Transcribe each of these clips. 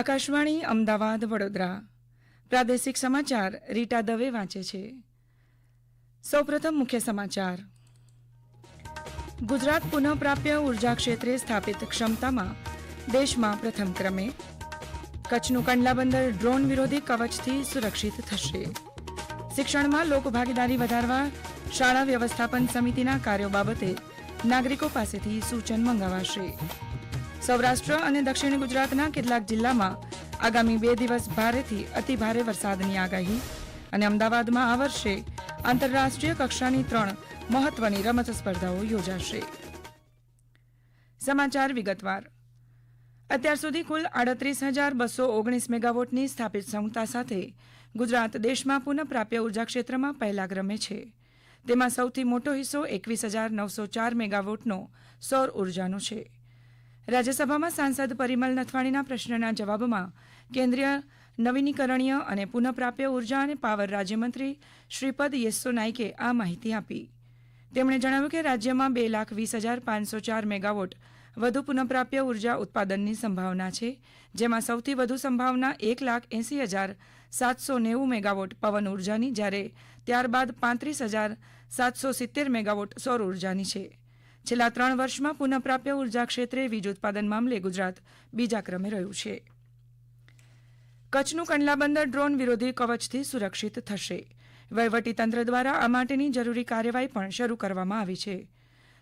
આકાશવાણી અમદાવાદ વડોદરા. પ્રાદેશિક સમાચાર રીટા દવે વાંચે છે. સૌપ્રથમ મુખ્ય સમાચાર. ગુજરાત પુનઃપ્રાપ્ય ઊર્જા ક્ષેત્રે સ્થાપિત ક્ષમતામાં દેશમાં પ્રથમ ક્રમે. કચ્છનું કંડલા બંદર ડ્રોન વિરોધી કવચથી સુરક્ષિત થશે. શિક્ષણમાં લોકભાગીદારી વધારવા શાળા વ્યવસ્થાપન સમિતિના કાર્યો બાબતે નાગરિકો પાસેથી સૂચન મંગાવાશે. સૌરાષ્ટ્ર અને દક્ષિણ ગુજરાતના કેટલાક જિલ્લામાં આગામી બે દિવસ ભારેથી અતિભારે વરસાદની આગાહી અને અમદાવાદમાં આ વર્ષે આંતરરાષ્ટ્રીય કક્ષાની ત્રણ મહત્વની રમત સ્પર્ધાઓ યોજાશે. સમાચાર વિગતવાર. અત્યાર સુધી કુલ આડત્રીસ હજાર બસો ઓગણીસ મેગાવોટની સ્થાપિત ક્ષમતા સાથે ગુજરાત દેશમાં પુનઃપ્રાપ્ય ઊર્જા ક્ષેત્રમાં પહેલા ક્રમે છે. તેમાં સૌથી મોટો હિસ્સો એકવીસ હજાર નવસો ચાર મેગાવોટનો સૌર ઉર્જાનો છે. રાજ્યસભામાં સાંસદ પરિમલ નથવાણીના પ્રશ્નના જવાબમાં કેન્દ્રીય નવીનીકરણીય અને પુનઃપ્રાપ્ય ઊર્જા અને પાવર રાજ્યમંત્રી શ્રીપદ યેસ્સો નાઇકે આ માહિતી આપી. તેમણે જણાવ્યું કે રાજ્યમાં બે લાખ વીસ હજાર પાંચસો ચાર મેગાવોટ વધુ પુનઃપ્રાપ્ય ઊર્જા ઉત્પાદનની સંભાવના છે, જેમાં સૌથી વધુ સંભાવના એક લાખ એંસી હજાર સાતસો નેવું મેગાવોટ પવન ઉર્જાની, જ્યારે ત્યારબાદ પાંત્રીસ હજાર સાતસો સિત્તેર મેગાવોટ સૌર ઉર્જાની છે. છેલ્લા ત્રણ વર્ષમાં પુનઃપ્રાપ્ય ઊર્જા ક્ષેત્રે વીજ ઉત્પાદન મામલે ગુજરાત બીજા ક્રમે રહ્યું છે. કચ્છનું કંડલા બંદર ડ્રોન વિરોધી કવચથી સુરક્ષિત થશે. વહીવટીતંત્ર દ્વારા આ માટેની જરૂરી કાર્યવાહી પણ શરૂ કરવામાં આવી છે.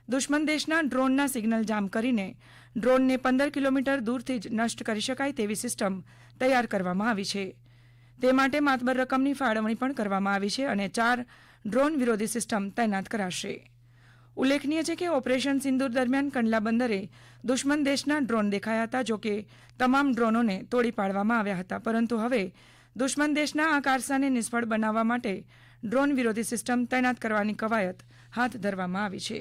દુશ્મન દેશના ડ્રોનના સિગ્નલ જામ કરીને ડ્રોનને પંદર કિલોમીટર દૂરથી જ નષ્ટ કરી શકાય તેવી સિસ્ટમ તૈયાર કરવામાં આવી છે. તે માટે માતબર રકમની ફાળવણી પણ કરવામાં આવી છે અને ચાર ડ્રોન વિરોધી સિસ્ટમ તૈનાત કરાશે. ઉલ્લેખનીય છે કે ઓપરેશન સિંદૂર દરમિયાન કંડલા બંદરે દુશ્મન દેશના ડ્રોન દેખાયા હતા જોકે તમામ ડ્રોનોને તોડી પાડવામાં આવ્યા હતા. પરંતુ હવે દુશ્મન દેશના આ કારસાને નિષ્ફળ બનાવવા માટે ડ્રોન વિરોધી સિસ્ટમ તૈનાત કરવાની કવાયત હાથ ધરવામાં આવી છે.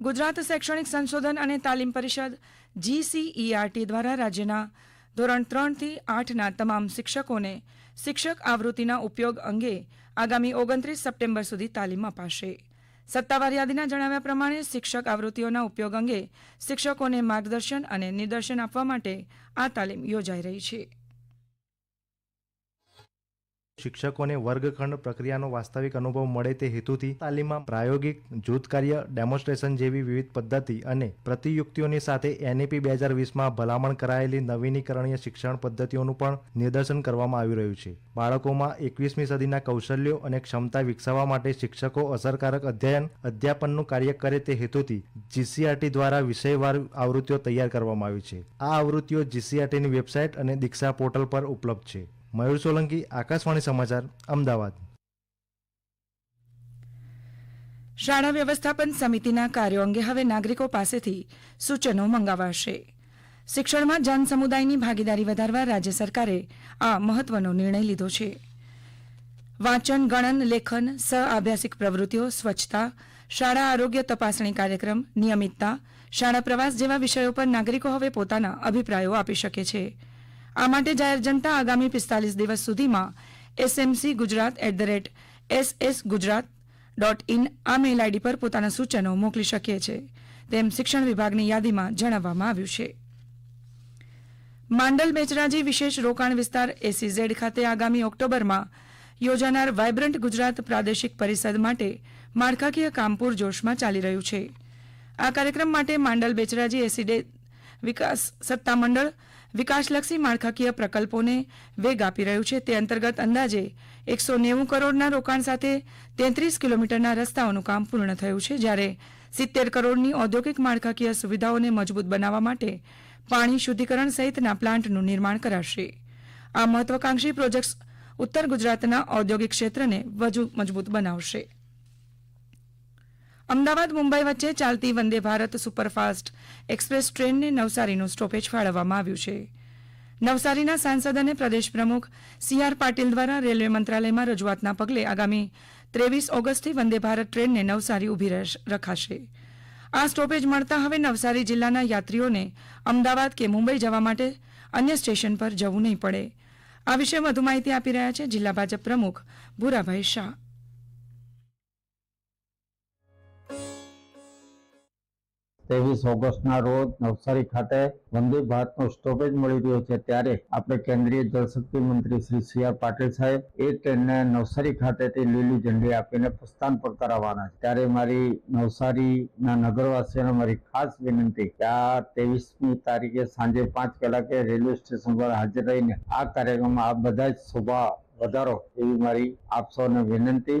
ગુજરાત શૈક્ષણિક સંશોધન અને તાલીમ પરિષદ જીસીઈઆરટી દ્વારા રાજ્યના ધોરણ ત્રણથી આઠના તમામ શિક્ષકોને શિક્ષક આવૃત્તિના ઉપયોગ અંગે આગામી ઓગણત્રીસ સપ્ટેમ્બર સુધી તાલીમ અપાશે. સત્તાવાર યાદીના જણાવ્યા પ્રમાણે શિક્ષક આવૃત્તિઓના ઉપયોગ અંગે શિક્ષકોને માર્ગદર્શન અને નિદર્શન આપવા માટે આ તાલીમ યોજાઈ રહી છે. શિક્ષકોને વર્ગખંડ પ્રક્રિયાનો વાસ્તવિક અનુભવ મળે તે હેતુથી તાલીમમાં પ્રાયોગિક જૂથ કાર્ય ડેમોન્સ્ટ્રેશન જેવી વિવિધ પદ્ધતિ અને પ્રતિયુક્તિઓની સાથે એનઈપી બે હજાર વીસમાં ભલામણ કરાયેલી નવીનીકરણીય શિક્ષણ પદ્ધતિઓનું પણ નિદર્શન કરવામાં આવી રહ્યું છે. બાળકોમાં એકવીસમી સદીના કૌશલ્યો અને ક્ષમતા વિકસાવવા માટે શિક્ષકો અસરકારક અધ્યયન, અધ્યાપનનું કાર્ય કરે તે હેતુથી જીસીઆરટી દ્વારા વિષયવાર આવૃત્તિઓ તૈયાર કરવામાં આવી છે. આ આવૃત્તિઓ જીસીઆરટીની વેબસાઇટ અને દીક્ષા પોર્ટલ પર ઉપલબ્ધ છે. મયુર સોલંકી, આકાશવાણી સમાચાર, અમદાવાદ. શાળા વ્યવસ્થાપન સમિતિના કાર્યો અંગે હવે નાગરિકો પાસેથી સૂચનો મંગાવાશે. શિક્ષણમાં જન સમુદાયની ભાગીદારી વધારવા રાજ્ય સરકારે આ મહત્વનો નિર્ણય લીધો છે. વાંચન, ગણન, લેખન સહ આભ્યાસિક પ્રવૃત્તિઓ, સ્વચ્છતા, શાળા આરોગ્ય તપાસણી કાર્યક્રમ, નિયમિતતા, શાળા પ્રવાસ જેવા વિષયો પર નાગરિકો હવે પોતાના અભિપ્રાયો આપી શકે છે. આ માટે જાહેર જનતા આગામી પિસ્તાલીસ દિવસ સુધીમાં SMC Gujarat at the rate S S Gujarat dot in આ મેઇલ આઈડી પર પોતાના સૂચનો મોકલી શકે છે. તેમ શિક્ષણ વિભાગની યાદીમાં જણાવવામાં આવ્યું છે. માંડલ બેચરાજી વિશેષ રોકાણ વિસ્તાર એસીઝેડ ખાતે આગામી ઓક્ટોબરમાં યોજાનાર વાયબ્રન્ટ ગુજરાત પ્રાદેશિક પરિષદ માટે માળખાકીય કામ પૂરજોશમાં ચાલી રહ્યું છે. આ કાર્યક્રમ માટે માંડલ બેચરાજી એસીડે વિકાસ સત્તામંડળ વિકાસલક્ષી માળખાકીય પ્રકલ્પોને વેગ આપી રહ્યું છે. તે અંતર્ગત અંદાજે એકસો નેવું કરોડના રોકાણ સાથે તેત્રીસ કિલોમીટરના રસ્તાઓનું કામ પૂર્ણ થયું છે, જ્યારે સિત્તેર કરોડની ઔદ્યોગિક માળખાકીય સુવિધાઓને મજબૂત બનાવવા માટે પાણી શુદ્ધિકરણ સહિતના પ્લાન્ટનું નિર્માણ કરાશે. આ મહત્વાકાંક્ષી પ્રોજેક્ટ્સ ઉત્તર ગુજરાતના ઔદ્યોગિક ક્ષેત્રને વધુ મજબૂત બનાવશે. અમદાવાદ, મુંબઈ વચ્ચે ચાલતી વંદે ભારત સુપરફાસ્ટ એક્સપ્રેસ ટ્રેનને નવસારીનું સ્ટોપેજ ફાળવવામાં આવ્યું છે. નવસારીના સાંસદ અને પ્રદેશ પ્રમુખ સી આર પાટીલ દ્વારા રેલવે મંત્રાલયમાં રજૂઆતના પગલે આગામી ત્રેવીસ ઓગસ્ટથી વંદે ભારત ટ્રેનને નવસારી ઊભી રખાશે. આ સ્ટોપેજ મળતા હવે નવસારી જિલ્લાના યાત્રીઓને અમદાવાદ કે મુંબઈ જવા માટે અન્ય સ્ટેશન પર જવું નહીં પડે. આ વિશે વધુ માહિતી આપી રહ્યા છે જિલ્લા ભાજપ પ્રમુખ ભૂરાભાઈ શાહ. ત્રેવીસ ઓગસ્ટના રોજ નવસારી ખાતે વંદે ભારતનો સ્ટોપેજ મળી રહ્યો છે. ત્યારે આપણે કેન્દ્રીય જળશક્તિ મંત્રી શ્રી સી આર પાટીલ સાહેબ એ ટ્રેનને નવસારી ખાતેથી લીલી ઝંડી આપીને પ્રસ્થાન પર કરાવવાના છે. ત્યારે મારી નવસારીના નગરવાસીઓને મારી ખાસ વિનંતી કે આ ત્રેવીસમી તારીખે સાંજે પાંચ કલાકે રેલવે સ્ટેશન પર હાજર રહીને આ કાર્યક્રમમાં આ બધા જ શોભા વધારો એવી મારી આપ સૌને વિનંતી.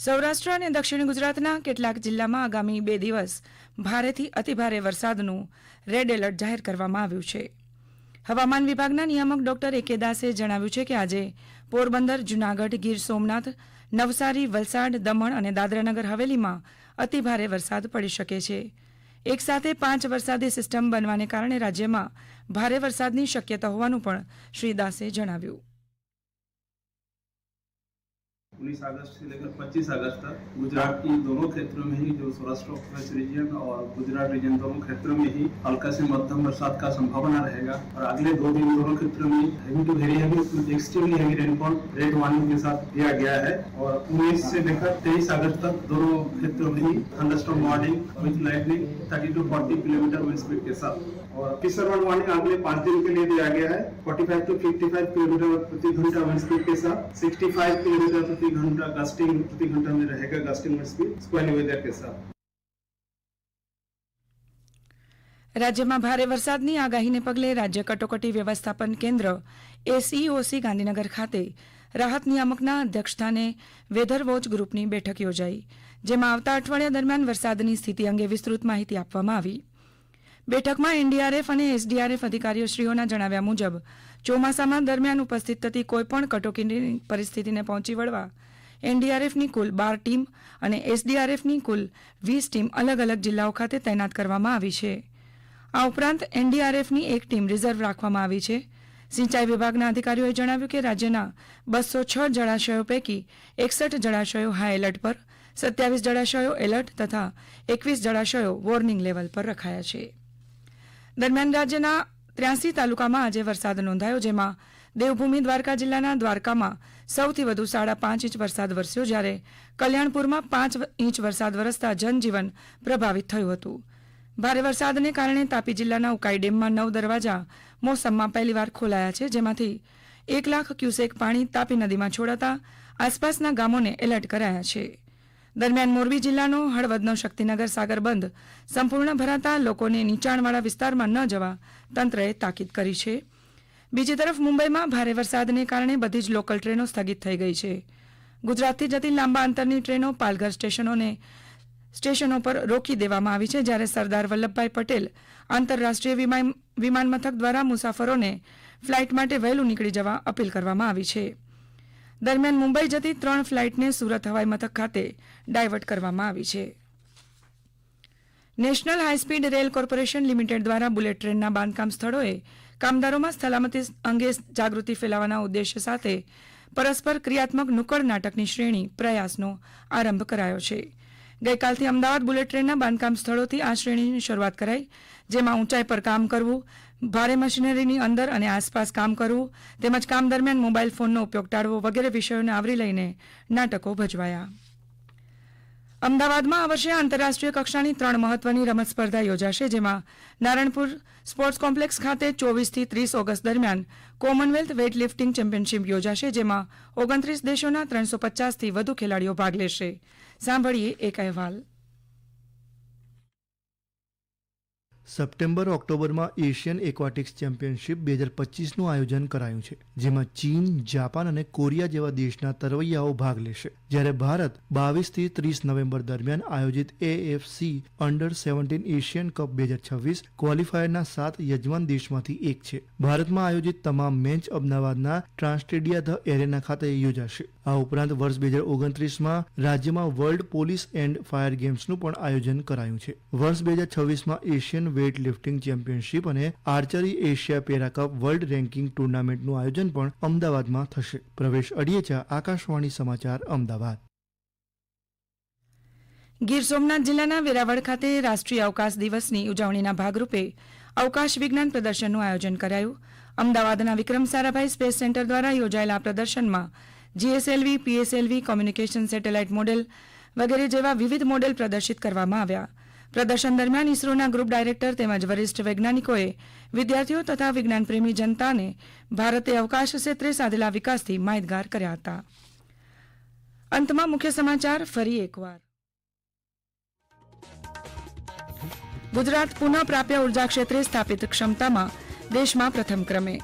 સૌરાષ્ટ્ર અને દક્ષિણ ગુજરાતના કેટલાક જિલ્લામાં આગામી બે દિવસ ભારેથી અતિભારે વરસાદનું રેડ એલર્ટ જાહેર કરવામાં આવ્યું છે. હવામાન વિભાગના નિયામક ડોક્ટર એ કે દાસે જણાવ્યું છે કે આજે પોરબંદર, જૂનાગઢ, ગીર સોમનાથ, નવસારી, વલસાડ, દમણ અને દાદરાનગર હવેલીમાં અતિભારે વરસાદ પડી શકે છે. એક સાથે પાંચ વરસાદી સિસ્ટમ બનવાને કારણે રાજ્યમાં ભારે વરસાદની શક્યતા હોવાનું પણ શ્રી દાસે જણાવ્યું. उन्नीस अगस्त से लेकर 25 अगस्त तक गुजरात की दोनों क्षेत्रों में ही जो सौराष्ट्र रीजन और गुजरात रीजन दोनों क्षेत्रों में ही हल्का से मध्यम बरसात का संभावना रहेगा। और अगले दो दिन दोनों क्षेत्रों में heavy to very heavy extremely heavy rainfall red warning के साथ दिया गया है। और 19 से लेकर 23 अगस्त तक दोनों क्षेत्रों में ही thunderstorm warning with lightning 30 to 40 kilometre wind speed के साथ। और फिशरमैन वार्निंग अगले पाँच दिन के लिए दिया गया है 45 टू 55 किलोमीटर प्रति घंटा विंड स्पीड के साथ 65 किलोमीटर प्रति घंटा गस्टिंग प्रति घंटा में रहेगा gusting wind speed squally weather के साथ રાજ્યમાં ભારે વરસાદની આગાહીને પગલે રાજ્ય કટોકટી વ્યવસ્થાપન કેન્દ્ર એસીઓસી ગાંધીનગર ખાતે રાહત નિયામકના અધ્યક્ષસ્થાને વેધર વોચ ગ્રુપની બેઠક યોજાઈ જેમાં આવતા અઠવાડિયા દરમિયાન વરસાદની સ્થિતિ અંગે વિસ્તૃત માહિતી આપવામાં આવી બેઠકમાં એનડીઆરએફ અને એસડીઆરએફ અધિકારીઓશ્રીઓના જણાવ્યા મુજબ, ચોમાસામાં દરમિયાન ઉપસ્થિત થતી કોઈપણ કટોકટીની પરિસ્થિતિને પહોંચી વળવા એનડીઆરએફની કુલ બાર ટીમ અને એસડીઆરએફની કુલ વીસ ટીમ અલગ અલગ જિલ્લાઓ ખાતે તૈનાત કરવામાં આવી છે. આ ઉપરાંત એનડીઆરએફની એક ટીમ રિઝર્વ રાખવામાં આવી છે. સિંચાઈ વિભાગના અધિકારીઓએ જણાવ્યું કે રાજ્યના બસો છ જળાશયો પૈકી એકસઠ જળાશયો હાઈ એલર્ટ પર, સત્યાવીસ જળાશયો એલર્ટ તથા એકવીસ જળાશયો વોર્નિંગ લેવલ પર રખાયા છે. દરમિયાન રાજ્યના ત્ર્યાસી તાલુકામાં આજે વરસાદ નોંધાયો, જેમાં દેવભૂમિ દ્વારકા જિલ્લાના દ્વારકામાં સૌથી વધુ સાડા પાંચ ઇંચ વરસાદ વરસ્યો, જ્યારે કલ્યાણપુરમાં પાંચ ઇંચ વરસાદ વરસતા જનજીવન પ્રભાવિત થયું હતું. ભારે વરસાદને કારણે તાપી જિલ્લાના ઉકાઈ ડેમમાં નવ દરવાજા મોસમમાં પહેલીવાર ખોલાયા છે, જેમાંથી એક લાખ ક્યુસેક પાણી તાપી નદીમાં છોડાતા આસપાસના ગામોને એલર્ટ કરાયા છે. દરમિયાન મોરબી જિલ્લાનો હળવદનો શક્તિનગર સાગર બંધ. સંપૂર્ણ ભરાતા લોકોને નીચાણવાળા વિસ્તારમાં ન જવા તંત્રએ તાકીદ કરી છે. બીજી તરફ મુંબઈમાં ભારે વરસાદને કારણે બધી જ લોકલ ટ્રેનો સ્થગિત થઈ ગઈ છે. ગુજરાતથી જતી લાંબા અંતરની ટ્રેનો પાલઘર સ્ટેશનોને સ્ટેશનો પર રોકી દેવામાં આવી છે, જ્યારે સરદાર વલ્લભભાઈ પટેલ આંતરરાષ્ટ્રીય વિમાન મથક દ્વારા મુસાફરોને ફ્લાઇટ માટે વહેલું નીકળી જવા અપીલ કરવામાં આવી છે. દરમિયાન મુંબઈ જતી ત્રણ ફ્લાઇટને સુરત હવાઈ મથક ખાતે ડાયવર્ટ કરવામાં આવી છે. National high speed rail corporation limited દ્વારા બુલેટ ટ્રેનના બાંધકામ સ્થળોએ કામદારોમાં સલામતી અંગે જાગૃતિ ફેલાવવાના ઉદ્દેશ્ય સાથે પરસ્પર ક્રિયાત્મક નુક્કડ નાટકની શ્રેણી પ્રયાસનો આરંભ કરાયો છે. ગઈકાલથી અમદાવાદ બુલેટ ટ્રેનના બાંધકામ સ્થળોથી આ શ્રેણીની શરૂઆત કરાઈ, જેમાં ઊંચાઈ પર કામ કરવું ભારે મશીનરીની અંદર અને આસપાસ કામ કરવું, તેમજ કામ દરમિયાન મોબાઈલ ફોનનો ઉપયોગ ટાળવો વગેરે વિષયોને આવરી લઈને નાટકો ભજવાયા. અમદાવાદમાં આ વર્ષે આંતરરાષ્ટ્રીય કક્ષાની ત્રણ મહત્વની રમત સ્પર્ધા યોજાશે, જેમાં નારણપુર સ્પોર્ટ્સ કોમ્પ્લેક્સ ખાતે ચોવીસથી ત્રીસ ઓગસ્ટ દરમિયાન કોમનવેલ્થ વેઇટ લિફ્ટિંગ ચેમ્પિયનશિપ યોજાશે, જેમાં ઓગણત્રીસ દેશોના ત્રણસો પચાસથી વધુ ખેલાડીઓ ભાગ લેશે. સાંભળીએ એક અહેવાલ. સપ્ટેમ્બર ઓક્ટોબરમાં એશિયન એક્વાટિક્સ ચેમ્પિયનશિપ બે હજાર પચીસનું આયોજન કરાયું છે, જેમાં ચીન, જાપાન અને કોરિયા જેવા દેશના તરવૈયાઓ ભાગ લેશે. જ્યારે ભારત બાવીસથી ત્રીસ નવેમ્બર દરમિયાન આયોજિત AFC under seventeen Asian cup બે હજાર છવ્વીસ ક્વોલિફાયરના સાત યજમાન દેશમાંથી એક છે. ભારતમાં આયોજિત તમામ મેચ અમદાવાદના ટ્રાન્સટેડિયા ધ એરેના ખાતે યોજાશે. આ ઉપરાંત વર્ષ બે હજાર ઓગણત્રીસમાં રાજ્યમાં વર્લ્ડ પોલીસ એન્ડ ફાયર ગેમ્સનું પણ આયોજન કરાયું છે. વર્ષ બે હજાર છવ્વીસમાં એશિયન વેઇટ લિફ્ટિંગ ચેમ્પિયનશિપ અને archery Asia para world ranking ટુર્નામેન્ટનું આયોજન પણ અમદાવાદમાં થશે. પ્રવેશ અડિયેચા, આકાશવાણી સમાચાર, અમદાવાદ. ગીર સોમનાથ જિલ્લાના વેરાવળ ખાતે રાષ્ટ્રીય અવકાશ દિવસની ઉજવણીના ભાગરૂપે અવકાશ વિજ્ઞાન પ્રદર્શનનું આયોજન કરાયું. અમદાવાદના વિક્રમ સારાભાઈ સ્પેસ સેન્ટર દ્વારા યોજાયેલા આ પ્રદર્શનમાં GSLV, PSLV, communication satellite model વગેરે જેવા વિવિધ મોડેલ પ્રદર્શિત કરવામાં આવ્યા. પ્રદર્શન દરમિયાન ઇસરોના ગ્રુપ ડાયરેક્ટર તેમજ વરિષ્ઠ વૈજ્ઞાનિકોએ વિદ્યાર્થીઓ તથા વિજ્ઞાનપ્રેમી જનતાને ભારતે અવકાશ ક્ષેત્રે સાધેલા વિકાસથી માહિતગાર કર્યા હતા. અંતમાં મુખ્ય સમાચાર, ફરી એકવાર. ગુજરાત પુનઃ પ્રાપ્ય ઊર્જા ક્ષેત્રે સ્થાપિત ક્ષમતામાં દેશમાં પ્રથમ ક્રમે.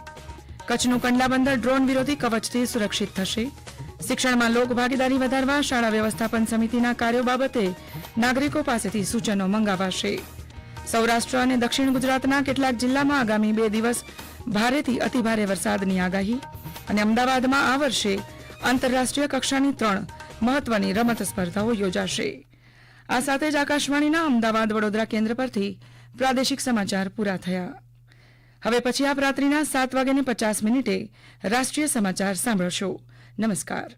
કચ્છનું કંડલા બંદર ડ્રોન વિરોધી કવચથી સુરક્ષિત થશે. શિક્ષણમાં લોક ભાગીદારી વધારવા શાળા વ્યવસ્થાપન સમિતિના કાર્યો બાબતે નાગરિકો પાસેથી સૂચનો મંગાવાશે. સૌરાષ્ટ્ર અને દક્ષિણ ગુજરાતના કેટલાક જિલ્લામાં આગામી બે દિવસ ભારેથી અતિભારે વરસાદની આગાહી અને અમદાવાદમાં આ વર્ષે આંતરરાષ્ટ્રીય કક્ષાની ત્રણ મહત્વની રમત સ્પર્ધાઓ યોજાશે. આ સાથે જ આકાશવાણીના અમદાવાદ વડોદરા કેન્દ્ર પરથી પ્રાદેશિક સમાચાર પૂરા થયા. હવે પછી આપ રાત્રિના સાત વાગ્યાને પચાસ મિનિટે રાષ્ટ્રીય સમાચાર સાંભળશો. નમસ્કાર.